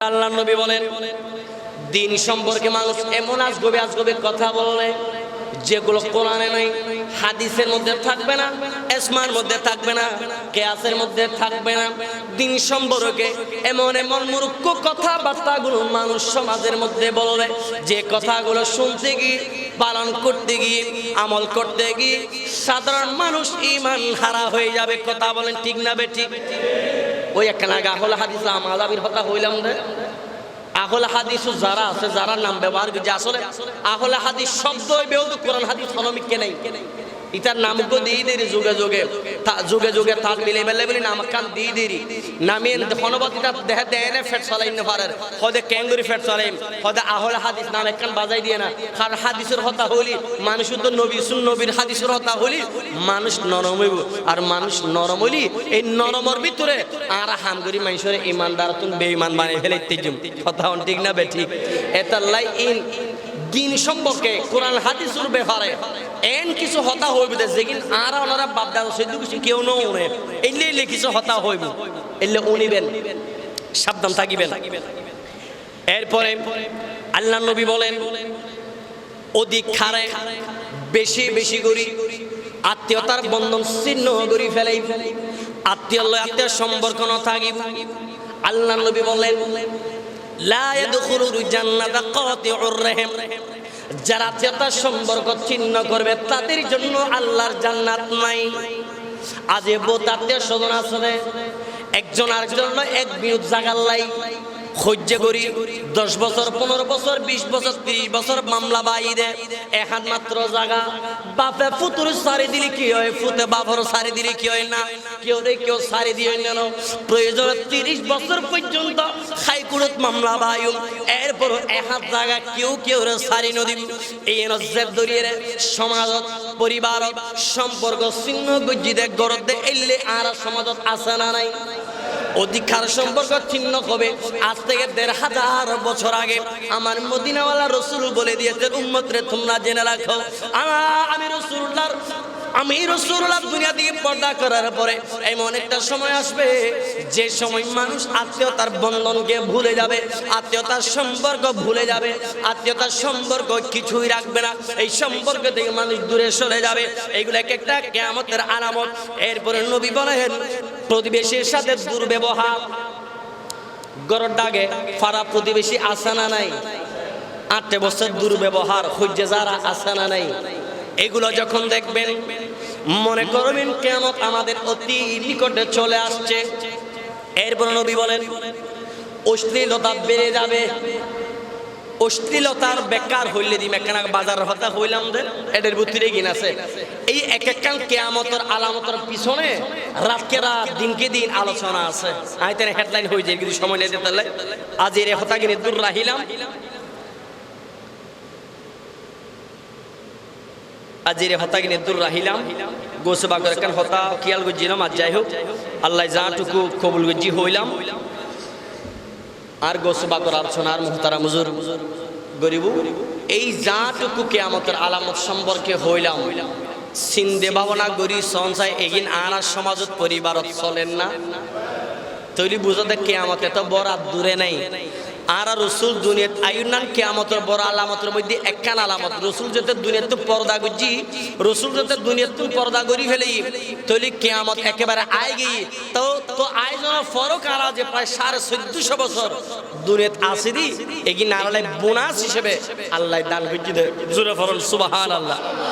আল্লাহ নবী বলেন, দিন সম্পর্কে মানুষ এমন আজগবে আজগবে কথা বললে, যেগুলো কোরআনে নাই, হাদিসের মধ্যে থাকবে না এসমার মধ্যে থাকবে না, কেয়াসের মধ্যে থাকবে না। দিন সম্পর্কে এমন এমন মূর্খ কথাবার্তাগুলো মানুষ সমাজের মধ্যে বললে, যে কথাগুলো শুনতে গিয়ে, পালন করতে গিয়ে, আমল করতে গিয়ে, সাধারণ মানুষ ইমান হারা হয়ে যাবে। কথা বলেন ঠিক না বে ঠিক? ওই একখানা আহল হাদিস আমাদের কথা হইলাম রে আহল হাদিস যারা আছে, যারা নাম ব্যবহার করছে, আসলে আহল হাদিস শব্দ কোরআন হাদিস ফলমিক কে নাই। ইতার নামকে দিয়ে দেরি যুগে। যুগে যুগে যুগে তার মিলে মেলে বলি নাম কান দিয়ে দেরি নামে হনবত ইতা দেহে দেয় না ফেট চলাই না পারে হদে ক্যাঙ্গুরি ফেট চলাই হদে আহল হাদিস নাম একখান বাজাই দিয়ে না। কারণ হাদিসের হতা হলি? মানুষ তো নবী, সুন নবীর হাদিসের হতা হলি? মানুষ নরম হইব। আর মানুষ নরম হলি, এই নরমর ভিতরে আর হামগরি মানুষের ইমানদার তুন বেঈমান বানিয়ে ফেলে তেজুম কথা ঠিক না বে ঠিক? এতাল্লাই ইন দিন সম্পর্কে কোরআন হাদিসের ব্যাপারে এন কিছু হতা হইব যেগিন আর ওনারা বাপ দাদা সৈদ্য কিছু কেউ নো। উনে এলে এলে কিছু হতা হইব। এলে উনিবেন। সাবধান থাকিবেন। এরপরে আল্লাহ নবী বলেন, অধিক খারে, বেশি বেশি করি। আত্মীয়তার বন্ধন ছিন্ন করি ফেলাই। আত্মীয় আত্মীয় সম্পর্ক ন থাকিব আল্লাহ নবী বলেন যারা আত্মীয়তার সম্পর্ক ছিন্ন করবে, তাদের জন্য আল্লাহর জান্নাত নাই। আজ এ বোত আত্মীয় স্বজন আছে একজন আরেকজন এক বিরুদ্ধ জাগার সহ্য করি। দশ বছর, পনেরো বছর, বিশ বছর, ত্রিশ বছর মামলা বাই দে এখান মাত্র জায়গা বাপে ফুতুর সারি দিলে কি হয়? ফুতে বাপর সারি দিলে কি হয় না? কেউ রে কেউ সারি দিয়ে নেন প্রয়োজন তিরিশ বছর পর্যন্ত হাইকোর্টত মামলা বায়ু এরপর এহাত জায়গা কেউ কেউ রে সারি নদী এই নজের দরিয়ে সমাজত, পরিবারত, সম্পর্ক ছিন্ন গজ্জিদে গরত দে, এলে আর সমাজত আছে না নাই। অধিকার সম্পর্ক ছিন্ন হবে। আজ থেকে দেড় হাজার বছর আগে আমার মদিনাওয়ালা রসুল বলে দিয়েছেন উম্মত রে তোমরা জেনে রাখো আমি রসুল্লাহর আমি রসুল্লাহ দুনিয়া থেকে পর্দা করার পরে এমন একটা সময় আসবে, যে সময় মানুষ আত্মীয়তার বন্ধনকে ভুলে যাবে, আত্মীয়তার সম্পর্ক ভুলে যাবে, আত্মীয়তার সম্পর্ক কিছুই রাখবে না। এই সম্পর্ক থেকে মানুষ দূরে সরে যাবে। এইগুলো এক একটা কেয়ামতের আলামত। এরপরে নবী বলেন প্রতিবেশীর সাথে দুর্ব্যবহার। গরর ডাগে ফারা প্রতিবেশী আসানা নাই? আটটা বছর দুর্ব্যবহার, হইজে যারা আসানা নাই? এগুলো যখন দেখবেন, মনে করবেন কেমন আমাদের অতি নিকটে চলে আসছে। এরপর নবী বলেন, অশ্লীলতা বেড়ে যাবে। অশ্লীলতার বেকার হইলে দিম একখানা বাজার হতা হইলাম যে এদের বুদ্ধিরে গিন আছে। এই এক একখান কেয়ামতের আলামতের পিছনে রাতকে রাত, দিনকে দিন আলোচনা আছে। আমি তার হেডলাইন হয়ে যায় কিন্তু সময় নিতে তাহলে। আজ এর হতা কিনে দূর রাহিলাম। আজ এর হতা কিনে দূর রাহিলাম। গোসে বাগর একখান হতা, কিয়াল গজিলাম আজ যাই হোক। আল্লাহ যাটুকু কবুল গজি হইলাম। আর গোসবা করার সোনার মুহতারা মুজুর গরিব। এই যাটুকু আমাদের আলামত সম্পর্কে হইলাম। সিন্দে ভাবনা গরি সঞ্চয় এগিন আনার সমাজত পরিবারত চলেন না। তৈরি বুঝতে কেয়ামত আমাকে বড় আর দূরে নাই। আর রসুল দুনিয়াত আয়ুনান কেয়ামতের বড় আলামতের মধ্যে একখান আলামত। রসুল যাতে দুনিয়াত পর্দা করছি, রসুল যাতে দুনিয়াত পর্দা করি ফেলেই তৈরি কেয়ামত একেবারে আয় গিয়ে তো তো আয়োজনের ফরক আলা যে প্রায় সাড়ে চোদ্দশো বছর দুনিয়াত আসি দি এগিয়ে নারালে বোনাস হিসেবে আল্লাহ দান করছি জুড়ে ফরল আল্লাহ